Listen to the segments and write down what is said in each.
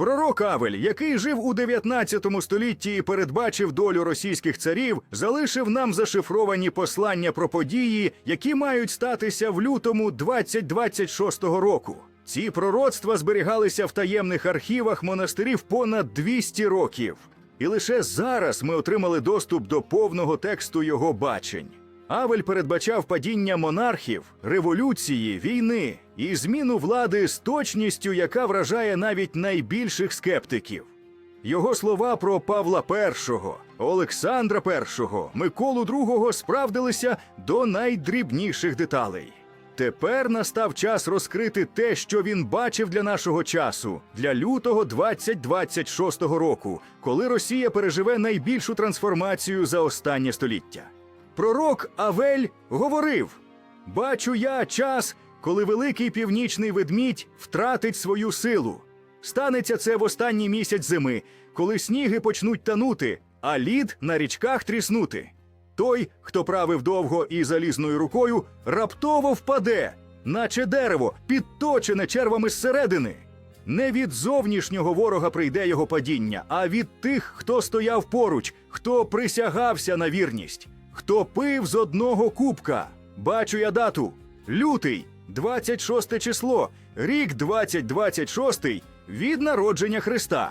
Пророк Авель, який жив у 19 столітті і передбачив долю російських царів, залишив нам зашифровані послання про події, які мають статися в лютому 2026 року. Ці пророцтва зберігалися в таємних архівах монастирів понад 200 років. І лише зараз ми отримали доступ до повного тексту його бачень. Авель передбачав падіння монархів, революції, війни і зміну влади з точністю, яка вражає навіть найбільших скептиків. Його слова про Павла І, Олександра І, Миколу II справдилися до найдрібніших деталей. Тепер настав час розкрити те, що він бачив для нашого часу, для лютого 2026 року, коли Росія переживе найбільшу трансформацію за останнє століття. Пророк Авель говорив: Бачу я час, коли великий північний ведмідь втратить свою силу. Станеться це в останній місяць зими, коли сніги почнуть танути, а лід на річках тріснути. Той, хто правив довго і залізною рукою, раптово впаде, наче дерево, підточене червами зсередини. Не від зовнішнього ворога прийде його падіння, а від тих, хто стояв поруч, хто присягався на вірність, хто пив з одного кубка. Бачу я дату. Лютий, 26 число, рік 2026 від народження Христа.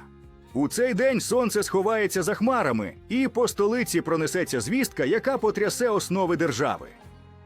У цей день сонце сховається за хмарами, і по столиці пронесеться звістка, яка потрясе основи держави.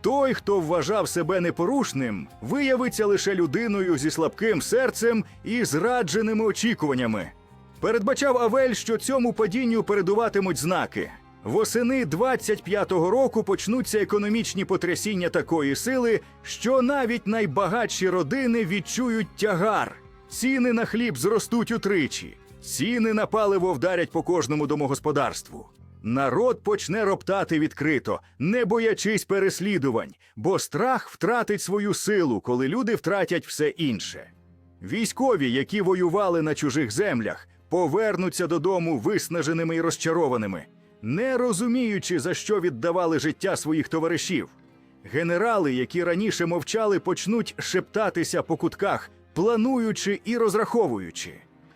Той, хто вважав себе непорушним, виявиться лише людиною зі слабким серцем і зрадженими очікуваннями. Передбачав Авель, що цьому падінню передуватимуть знаки. Восени 25-го року почнуться економічні потрясіння такої сили, що навіть найбагатші родини відчують тягар. Ціни на хліб зростуть утричі, ціни на паливо вдарять по кожному домогосподарству. Народ почне роптати відкрито, не боячись переслідувань, бо страх втратить свою силу, коли люди втратять все інше. Військові, які воювали на чужих землях, повернуться додому виснаженими і розчарованими, не розуміючи, за що віддавали життя своїх товаришів. Генерали, які раніше мовчали, почнуть шептатися по кутках, плануючи і розраховуючи.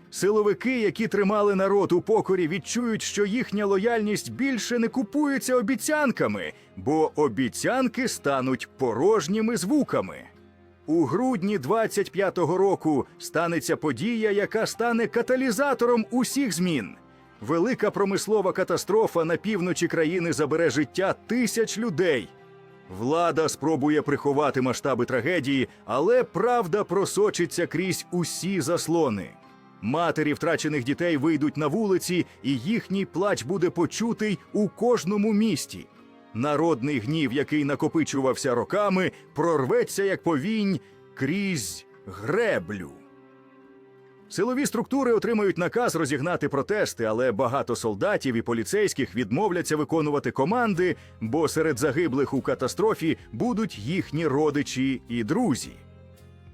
Силовики, які тримали народ у покорі, відчують, що їхня лояльність більше не купується обіцянками, бо обіцянки стануть порожніми звуками. У грудні 25-го року станеться подія, яка стане каталізатором усіх змін. Велика промислова катастрофа на півночі країни забере життя тисяч людей. Влада спробує приховати масштаби трагедії, але правда просочиться крізь усі заслони. Матері втрачених дітей вийдуть на вулиці, і їхній плач буде почутий у кожному місті. Народний гнів, який накопичувався роками, прорветься як повінь крізь греблю. Силові структури отримають наказ розігнати протести, але багато солдатів і поліцейських відмовляться виконувати команди, бо серед загиблих у катастрофі будуть їхні родичі і друзі.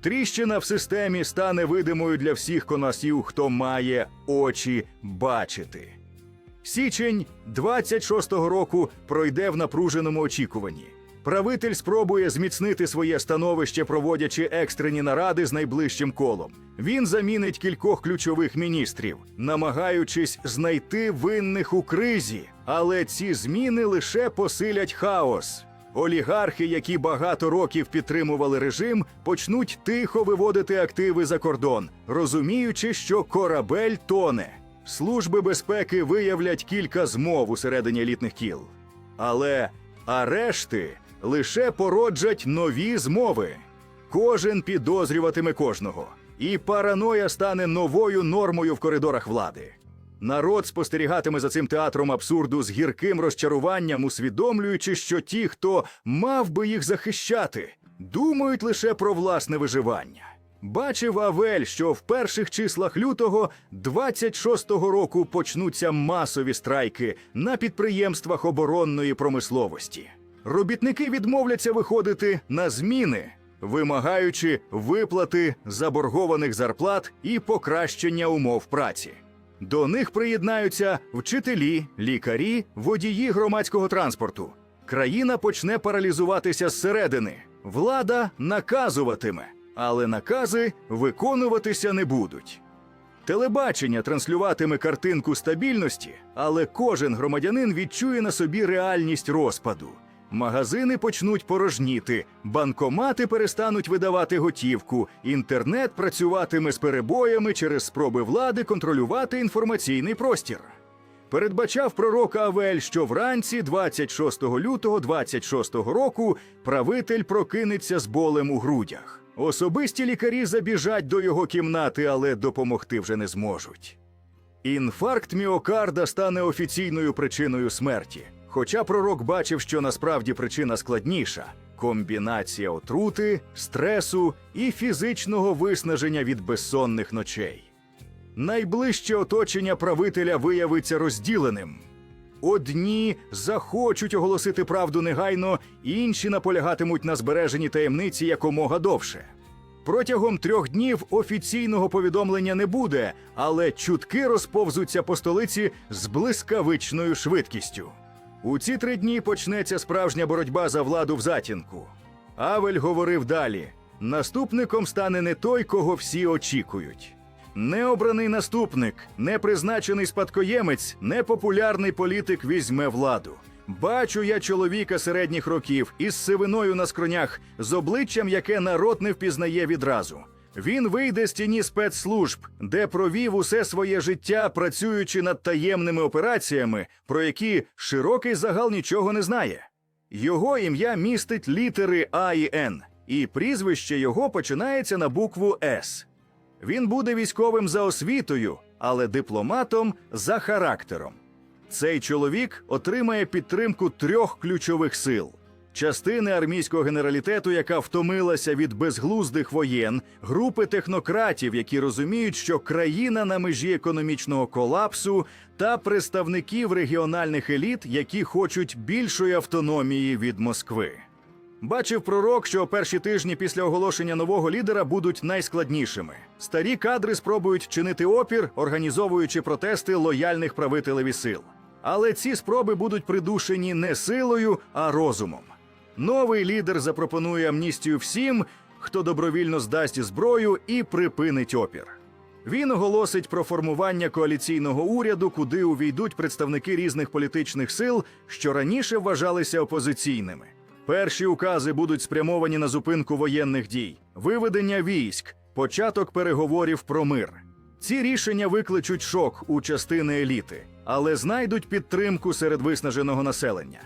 Тріщина в системі стане видимою для всіх конасів, хто має очі бачити. Січень 26-го року пройде в напруженому очікуванні. Правитель спробує зміцнити своє становище, проводячи екстрені наради з найближчим колом. Він замінить кількох ключових міністрів, намагаючись знайти винних у кризі, але ці зміни лише посилять хаос. Олігархи, які багато років підтримували режим, почнуть тихо виводити активи за кордон, розуміючи, що корабель тоне. Служби безпеки виявлять кілька змов усередині елітних кіл. Але арешти лише породжать нові змови. Кожен підозрюватиме кожного, і параноя стане новою нормою в коридорах влади. Народ спостерігатиме за цим театром абсурду з гірким розчаруванням, усвідомлюючи, що ті, хто мав би їх захищати, думають лише про власне виживання. Бачив Авель, що в перших числах лютого 26-го року почнуться масові страйки на підприємствах оборонної промисловості. Робітники відмовляться виходити на зміни, вимагаючи виплати заборгованих зарплат і покращення умов праці. До них приєднаються вчителі, лікарі, водії громадського транспорту. Країна почне паралізуватися зсередини. Влада наказуватиме, але накази виконуватися не будуть. Телебачення транслюватиме картинку стабільності, але кожен громадянин відчує на собі реальність розпаду. Магазини почнуть порожніти, банкомати перестануть видавати готівку, інтернет працюватиме з перебоями через спроби влади контролювати інформаційний простір. Передбачав пророк Авель, що вранці 26 лютого 26 року правитель прокинеться з болем у грудях. Особисті лікарі забіжать до його кімнати, але допомогти вже не зможуть. Інфаркт міокарда стане офіційною причиною смерті. Хоча пророк бачив, що насправді причина складніша комбінація отрути, стресу і фізичного виснаження від безсонних ночей. Найближче оточення правителя виявиться розділеним. Одні захочуть оголосити правду негайно, інші наполягатимуть на збереженні таємниці якомога довше. Протягом трьох днів офіційного повідомлення не буде, але чутки розповзуться по столиці з блискавичною швидкістю. У ці три дні почнеться справжня боротьба за владу в затінку. Авель говорив далі: наступником стане не той, кого всі очікують. Необраний наступник, непризначений спадкоємець, непопулярний політик візьме владу. Бачу я чоловіка середніх років із сивиною на скронях, з обличчям, яке народ не впізнає відразу. Він вийде з тіні спецслужб, де провів усе своє життя, працюючи над таємними операціями, про які широкий загал нічого не знає. Його ім'я містить літери А і Н, і прізвище його починається на букву С. Він буде військовим за освітою, але дипломатом за характером. Цей чоловік отримає підтримку трьох ключових сил: частини армійського генералітету, яка втомилася від безглуздих воєн, групи технократів, які розуміють, що країна на межі економічного колапсу, та представників регіональних еліт, які хочуть більшої автономії від Москви. Бачив пророк, що перші тижні після оголошення нового лідера будуть найскладнішими. Старі кадри спробують чинити опір, організовуючи протести лояльних правителеві сил. Але ці спроби будуть придушені не силою, а розумом. Новий лідер запропонує амністію всім, хто добровільно здасть зброю і припинить опір. Він оголосить про формування коаліційного уряду, куди увійдуть представники різних політичних сил, що раніше вважалися опозиційними. Перші укази будуть спрямовані на зупинку воєнних дій, виведення військ, початок переговорів про мир. Ці рішення викличуть шок у частини еліти, але знайдуть підтримку серед виснаженого населення.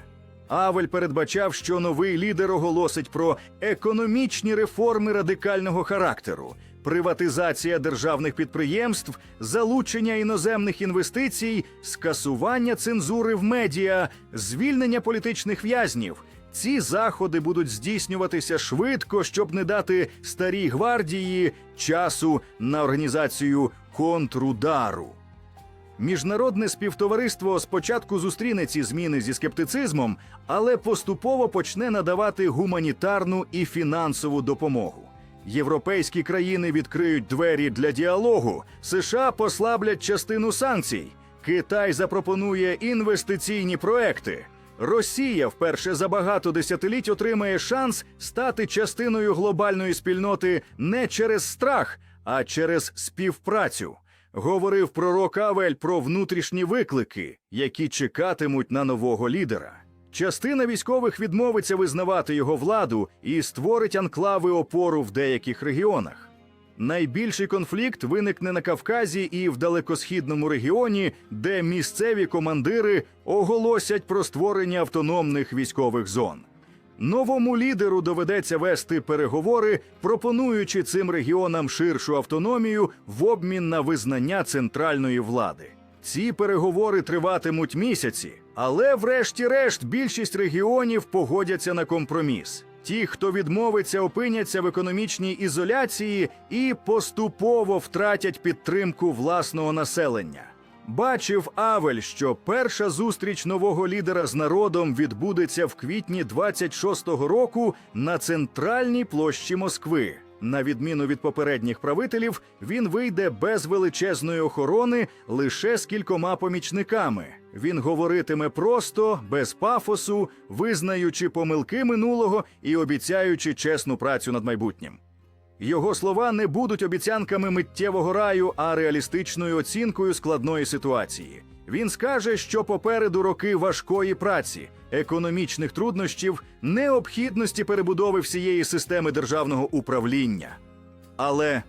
Авель передбачав, що новий лідер оголосить про економічні реформи радикального характеру, приватизація державних підприємств, залучення іноземних інвестицій, скасування цензури в медіа, звільнення політичних в'язнів. Ці заходи будуть здійснюватися швидко, щоб не дати старій гвардії часу на організацію контрудару. Міжнародне співтовариство спочатку зустріне ці зміни зі скептицизмом, але поступово почне надавати гуманітарну і фінансову допомогу. Європейські країни відкриють двері для діалогу, США послаблять частину санкцій, Китай запропонує інвестиційні проекти. Росія вперше за багато десятиліть отримає шанс стати частиною глобальної спільноти не через страх, а через співпрацю. Говорив пророк Авель про внутрішні виклики, які чекатимуть на нового лідера. Частина військових відмовиться визнавати його владу і створить анклави опору в деяких регіонах. Найбільший конфлікт виникне на Кавказі і в далекосхідному регіоні, де місцеві командири оголосять про створення автономних військових зон. Новому лідеру доведеться вести переговори, пропонуючи цим регіонам ширшу автономію в обмін на визнання центральної влади. Ці переговори триватимуть місяці, але, врешті-решт, більшість регіонів погодяться на компроміс. Ті, хто відмовиться, опиняться в економічній ізоляції і поступово втратять підтримку власного населення. Бачив Авель, що перша зустріч нового лідера з народом відбудеться в квітні 26-го року на центральній площі Москви. На відміну від попередніх правителів, він вийде без величезної охорони лише з кількома помічниками. Він говоритиме просто, без пафосу, визнаючи помилки минулого і обіцяючи чесну працю над майбутнім. Його слова не будуть обіцянками миттєвого раю, а реалістичною оцінкою складної ситуації. Він скаже, що попереду роки важкої праці, економічних труднощів, необхідності перебудови всієї системи державного управління. Але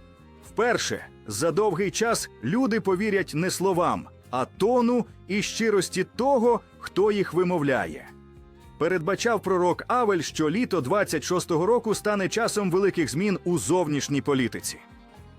вперше за довгий час люди повірять не словам, а тону і щирості того, хто їх вимовляє. Передбачав пророк Авель, що літо 26-го року стане часом великих змін у зовнішній політиці.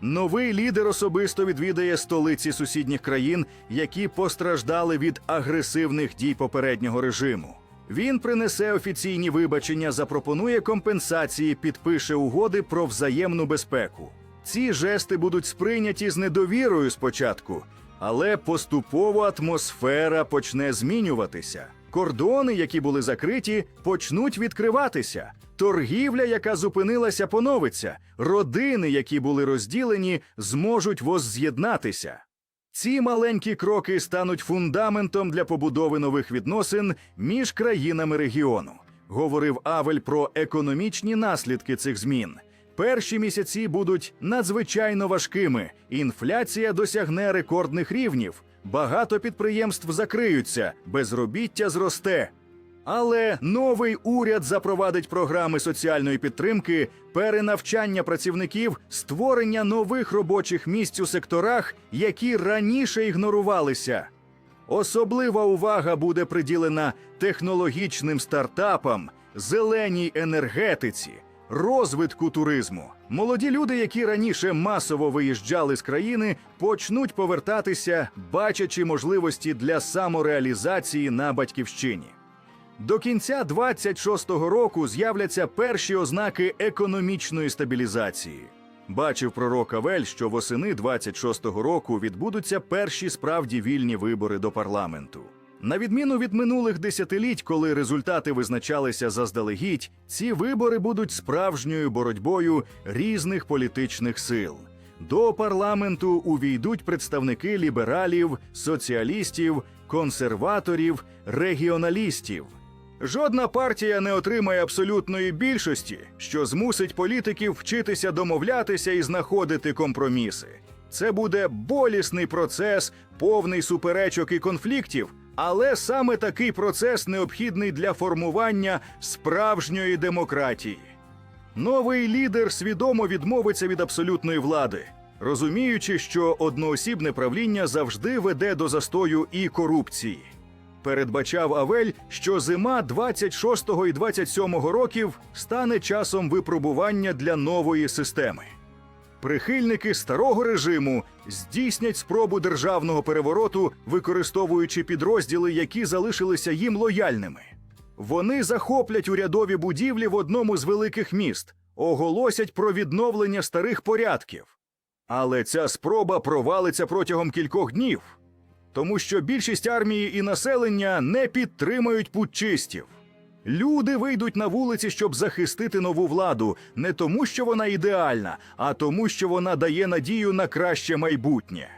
Новий лідер особисто відвідає столиці сусідніх країн, які постраждали від агресивних дій попереднього режиму. Він принесе офіційні вибачення, запропонує компенсації, підпише угоди про взаємну безпеку. Ці жести будуть сприйняті з недовірою спочатку, але поступово атмосфера почне змінюватися. Кордони, які були закриті, почнуть відкриватися. Торгівля, яка зупинилася, поновиться. Родини, які були розділені, зможуть возз'єднатися. Ці маленькі кроки стануть фундаментом для побудови нових відносин між країнами регіону. Говорив Авель про економічні наслідки цих змін. Перші місяці будуть надзвичайно важкими. Інфляція досягне рекордних рівнів. Багато підприємств закриються, безробіття зросте. Але новий уряд запровадить програми соціальної підтримки, перенавчання працівників, створення нових робочих місць у секторах, які раніше ігнорувалися. Особлива увага буде приділена технологічним стартапам, зеленій енергетиці, розвитку туризму. Молоді люди, які раніше масово виїжджали з країни, почнуть повертатися, бачачи можливості для самореалізації на батьківщині. До кінця 26-го року з'являться перші ознаки економічної стабілізації. Бачив пророк Авель, що восени 26-го року відбудуться перші справді вільні вибори до парламенту. На відміну від минулих десятиліть, коли результати визначалися заздалегідь, ці вибори будуть справжньою боротьбою різних політичних сил. До парламенту увійдуть представники лібералів, соціалістів, консерваторів, регіоналістів. Жодна партія не отримає абсолютної більшості, що змусить політиків вчитися домовлятися і знаходити компроміси. Це буде болісний процес, повний суперечок і конфліктів, але саме такий процес необхідний для формування справжньої демократії. Новий лідер свідомо відмовиться від абсолютної влади, розуміючи, що одноосібне правління завжди веде до застою і корупції. Передбачав Авель, що зима 26-го і 27-го років стане часом випробування для нової системи. Прихильники старого режиму здійснять спробу державного перевороту, використовуючи підрозділи, які залишилися їм лояльними. Вони захоплять урядові будівлі в одному з великих міст, оголосять про відновлення старих порядків. Але ця спроба провалиться протягом кількох днів, тому що більшість армії і населення не підтримують путчистів. Люди вийдуть на вулиці, щоб захистити нову владу, не тому, що вона ідеальна, а тому, що вона дає надію на краще майбутнє.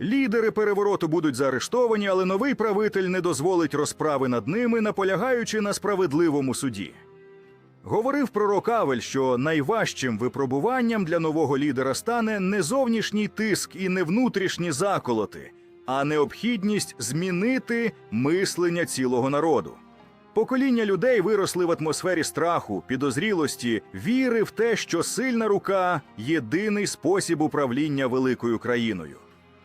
Лідери перевороту будуть заарештовані, але новий правитель не дозволить розправи над ними, наполягаючи на справедливому суді. Говорив пророк Авель, що найважчим випробуванням для нового лідера стане не зовнішній тиск і не внутрішні заколоти, а необхідність змінити мислення цілого народу. Покоління людей виросли в атмосфері страху, підозрілості, віри в те, що сильна рука єдиний спосіб управління великою країною.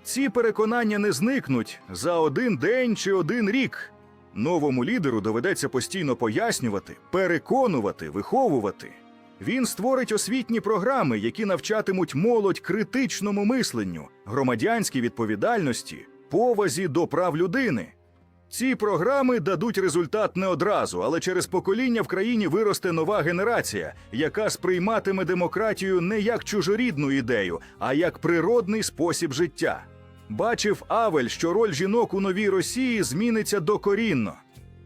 Ці переконання не зникнуть за один день чи один рік. Новому лідеру доведеться постійно пояснювати, переконувати, виховувати. Він створить освітні програми, які навчатимуть молодь критичному мисленню, громадянській відповідальності, повазі до прав людини. Ці програми дадуть результат не одразу, але через покоління в країні виросте нова генерація, яка сприйматиме демократію не як чужорідну ідею, а як природний спосіб життя. Бачив Авель, що роль жінок у новій Росії зміниться докорінно.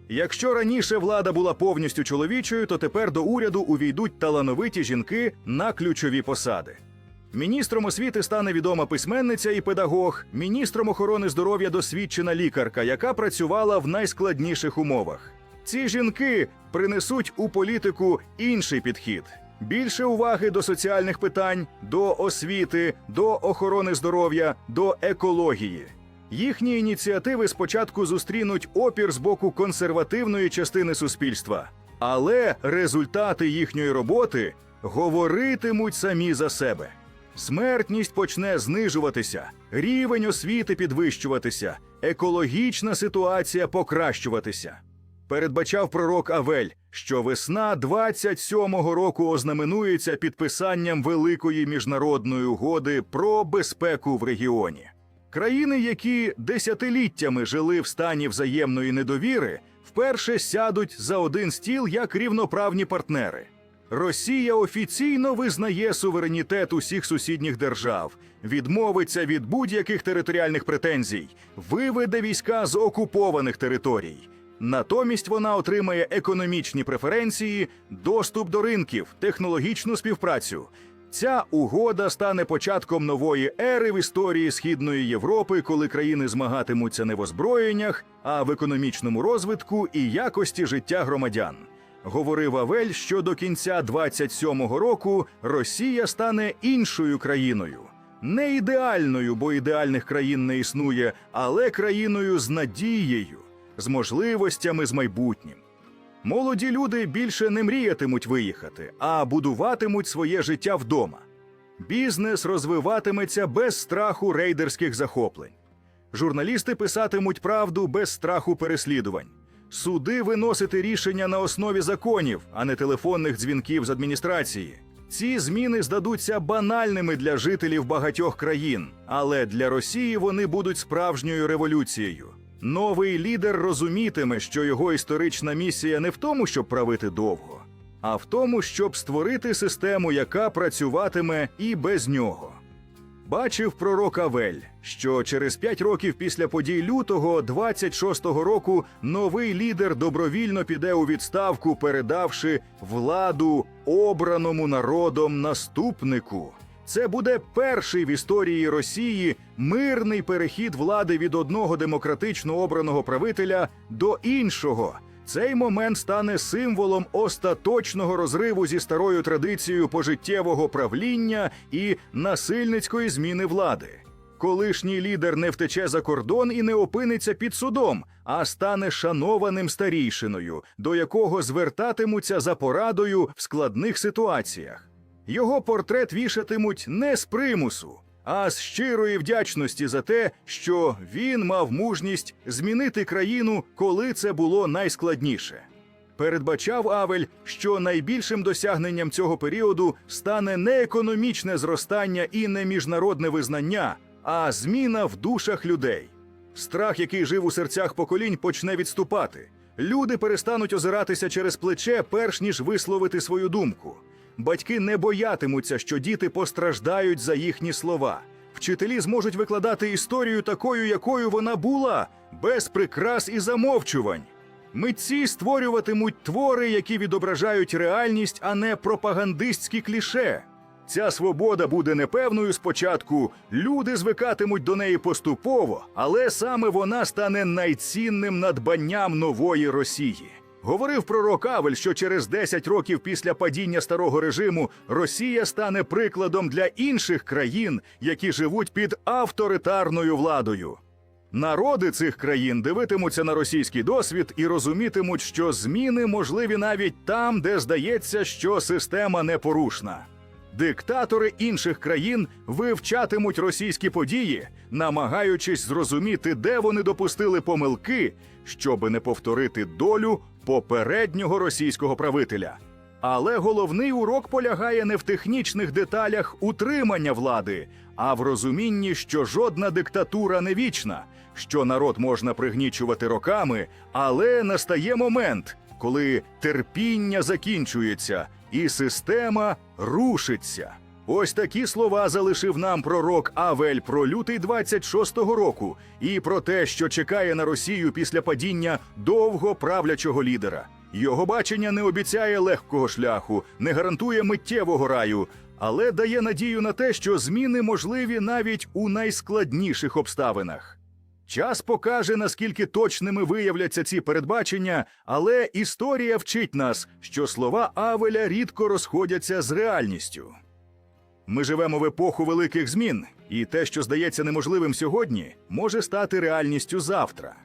Якщо раніше влада була повністю чоловічою, то тепер до уряду увійдуть талановиті жінки на ключові посади. Міністром освіти стане відома письменниця і педагог, міністром охорони здоров'я досвідчена лікарка, яка працювала в найскладніших умовах. Ці жінки принесуть у політику інший підхід. Більше уваги до соціальних питань, до освіти, до охорони здоров'я, до екології. Їхні ініціативи спочатку зустрінуть опір з боку консервативної частини суспільства, але результати їхньої роботи говоритимуть самі за себе. Смертність почне знижуватися, рівень освіти підвищуватися, екологічна ситуація покращуватися. Передбачав пророк Авель, що весна 27-го року ознаменується підписанням великої міжнародної угоди про безпеку в регіоні. Країни, які десятиліттями жили в стані взаємної недовіри, вперше сядуть за один стіл як рівноправні партнери. Росія офіційно визнає суверенітет усіх сусідніх держав, відмовиться від будь-яких територіальних претензій, виведе війська з окупованих територій. Натомість вона отримає економічні преференції, доступ до ринків, технологічну співпрацю. Ця угода стане початком нової ери в історії Східної Європи, коли країни змагатимуться не в озброєннях, а в економічному розвитку і якості життя громадян. Говорив Авель, що до кінця 27-го року Росія стане іншою країною. Не ідеальною, бо ідеальних країн не існує, але країною з надією, з можливостями, з майбутнім. Молоді люди більше не мріятимуть виїхати, а будуватимуть своє життя вдома. Бізнес розвиватиметься без страху рейдерських захоплень. Журналісти писатимуть правду без страху переслідувань. Суди виносити рішення на основі законів, а не телефонних дзвінків з адміністрації. Ці зміни здадуться банальними для жителів багатьох країн, але для Росії вони будуть справжньою революцією. Новий лідер розумітиме, що його історична місія не в тому, щоб правити довго, а в тому, щоб створити систему, яка працюватиме і без нього. Бачив пророк Авель, що через п'ять років після подій лютого 26-го року новий лідер добровільно піде у відставку, передавши владу обраному народом наступнику. Це буде перший в історії Росії мирний перехід влади від одного демократично обраного правителя до іншого. Цей момент стане символом остаточного розриву зі старою традицією пожиттєвого правління і насильницької зміни влади. Колишній лідер не втече за кордон і не опиниться під судом, а стане шанованим старійшиною, до якого звертатимуться за порадою в складних ситуаціях. Його портрет вішатимуть не з примусу, а з щирої вдячності за те, що він мав мужність змінити країну, коли це було найскладніше. Передбачав Авель, що найбільшим досягненням цього періоду стане не економічне зростання і не міжнародне визнання, а зміна в душах людей. Страх, який жив у серцях поколінь, почне відступати. Люди перестануть озиратися через плече, перш ніж висловити свою думку. Батьки не боятимуться, що діти постраждають за їхні слова. Вчителі зможуть викладати історію такою, якою вона була, без прикрас і замовчувань. Митці створюватимуть твори, які відображають реальність, а не пропагандистські кліше. Ця свобода буде непевною спочатку, люди звикатимуть до неї поступово, але саме вона стане найцінним надбанням нової Росії. Говорив пророк Авель, що через 10 років після падіння старого режиму Росія стане прикладом для інших країн, які живуть під авторитарною владою. Народи цих країн дивитимуться на російський досвід і розумітимуть, що зміни можливі навіть там, де здається, що система непорушна. Диктатори інших країн вивчатимуть російські події, намагаючись зрозуміти, де вони допустили помилки, щоби не повторити долю попереднього російського правителя. Але головний урок полягає не в технічних деталях утримання влади, а в розумінні, що жодна диктатура не вічна, що народ можна пригнічувати роками, але настає момент, коли терпіння закінчується і система рушиться. Ось такі слова залишив нам пророк Авель про лютий 26-го року і про те, що чекає на Росію після падіння довго правлячого лідера. Його бачення не обіцяє легкого шляху, не гарантує миттєвого раю, але дає надію на те, що зміни можливі навіть у найскладніших обставинах. Час покаже, наскільки точними виявляться ці передбачення, але історія вчить нас, що слова Авеля рідко розходяться з реальністю. Ми живемо в епоху великих змін, і те, що здається неможливим сьогодні, може стати реальністю завтра.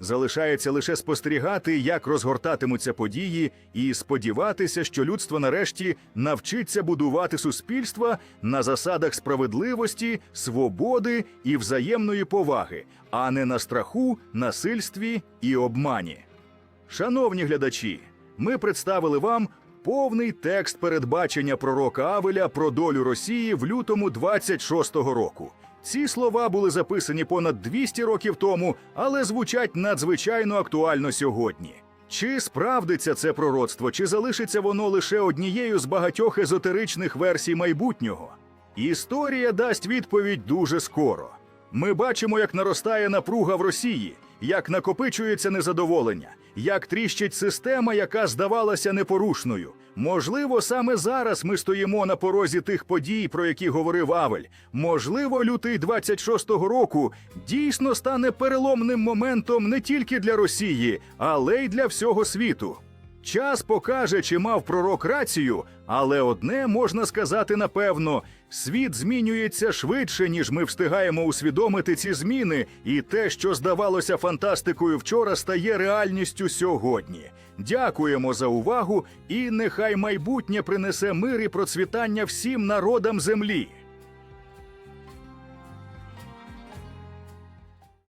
Залишається лише спостерігати, як розгортатимуться події, і сподіватися, що людство нарешті навчиться будувати суспільства на засадах справедливості, свободи і взаємної поваги, а не на страху, насильстві і обмані. Шановні глядачі, ми представили вам повний текст передбачення пророка Авеля про долю Росії в лютому 26-го року. Ці слова були записані понад 200 років тому, але звучать надзвичайно актуально сьогодні. Чи справдиться це пророцтво, чи залишиться воно лише однією з багатьох езотеричних версій майбутнього? Історія дасть відповідь дуже скоро. Ми бачимо, як наростає напруга в Росії, як накопичується незадоволення, як тріщить система, яка здавалася непорушною. Можливо, саме зараз ми стоїмо на порозі тих подій, про які говорив Авель. Можливо, лютий 26-го року дійсно стане переломним моментом не тільки для Росії, але й для всього світу. Час покаже, чи мав пророк рацію, але одне можна сказати напевно: світ змінюється швидше, ніж ми встигаємо усвідомити ці зміни, і те, що здавалося фантастикою вчора, стає реальністю сьогодні. Дякуємо за увагу, і нехай майбутнє принесе мир і процвітання всім народам землі.